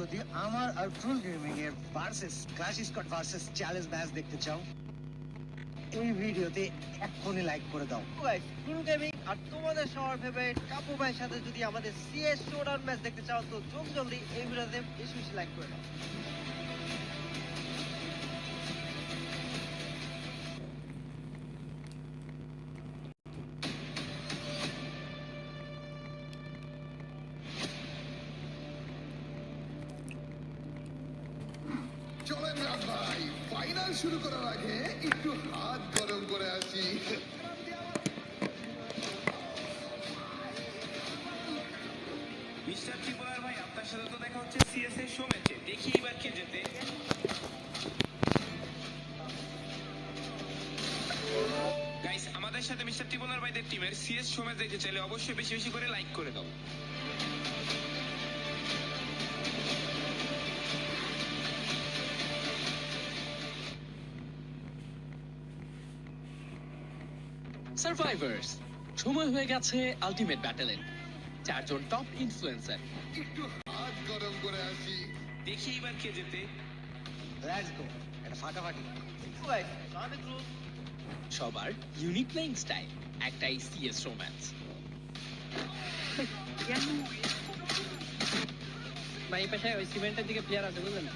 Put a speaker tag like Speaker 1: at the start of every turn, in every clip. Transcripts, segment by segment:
Speaker 1: যদি আমার আর ফুল গেমিং এর versus crush Scott versus challenge match দেখতে চাও, এই ভিডিওতে এক্ষুনি লাইক করে দাও।
Speaker 2: গাইস ফুল গেমিং আর তোমাদের সবার ফেভারিট কাপু ভাইয়ের সাথে যদি আমাদের সিএস শোডাউন ম্যাচ দেখতে চাও, তো জলদি এই ভিডিওতে বেশি বেশি লাইক করে দাও।
Speaker 3: ফাইনাল শুরু করার আগে একটু হাত গরম করে আসি।
Speaker 4: মিস্টার ত্রিপুরার ভাই, আপনার সাথে তো দেখা হচ্ছে সিএস এর শো ম্যাচে দেখি এবার কে যেতে গাইস আমাদের সাথে মিস্টার ত্রিপুরার ভাইদের টিমের সিএস শো ম্যাচ দেখতে চাইলে অবশ্যই বেশি বেশি করে লাইক করে দাও।
Speaker 5: সার্ভাইভার্স সময় হয়ে গেছে আলটিমেট ব্যাটেলের চারজন টপ ইনফ্লুয়েন্সার
Speaker 3: একটু হাত গরম করে আসি।
Speaker 4: দেখি এবার কে যেতে
Speaker 1: লেটস গো এটা ফাটাফাটি।
Speaker 5: সবার ইউনিক প্লেইং স্টাইল একটাই সিএস রোম্যান্স
Speaker 2: ভাই পেশায় ওই সিমেন্টের দিকে প্লেয়ার আছে বুঝলেন?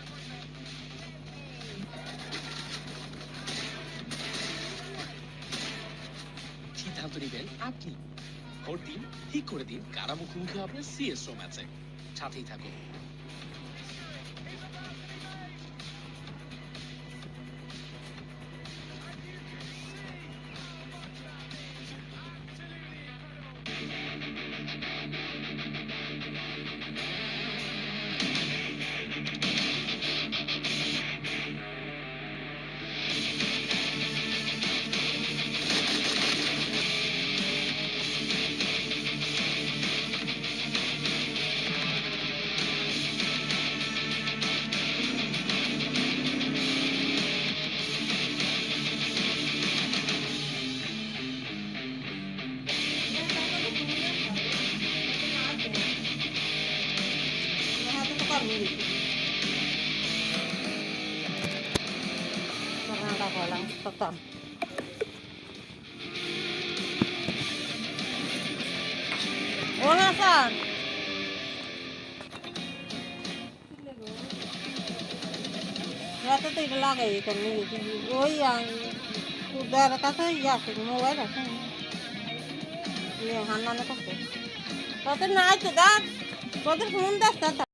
Speaker 5: সিদ্ধান্ত নেবেন আপনি ভোট দিন, ঠিক করে দিন, কারা মুখোমুখি হবে সিএসও ম্যাচে। সাথেই থাকুন।
Speaker 6: Baka nakako lang. Totoo. O nasaan? Yata tayo nalagay ito mo. O yan. Udara ka sa yasin mo. Wala sa Iya, hana na kasi. Na ay tugas. Brother, mundas tata.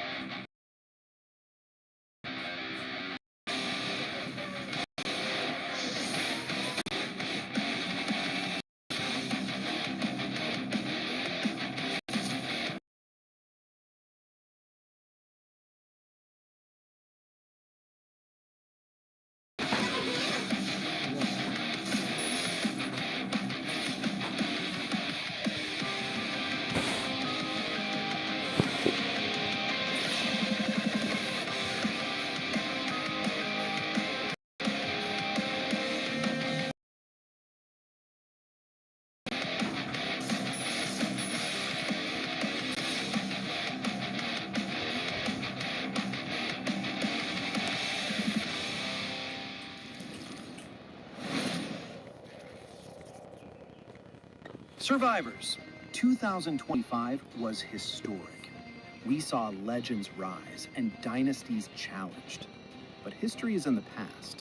Speaker 7: Survivors, 2025 was historic. We saw legends rise and dynasties challenged. But history is in the past,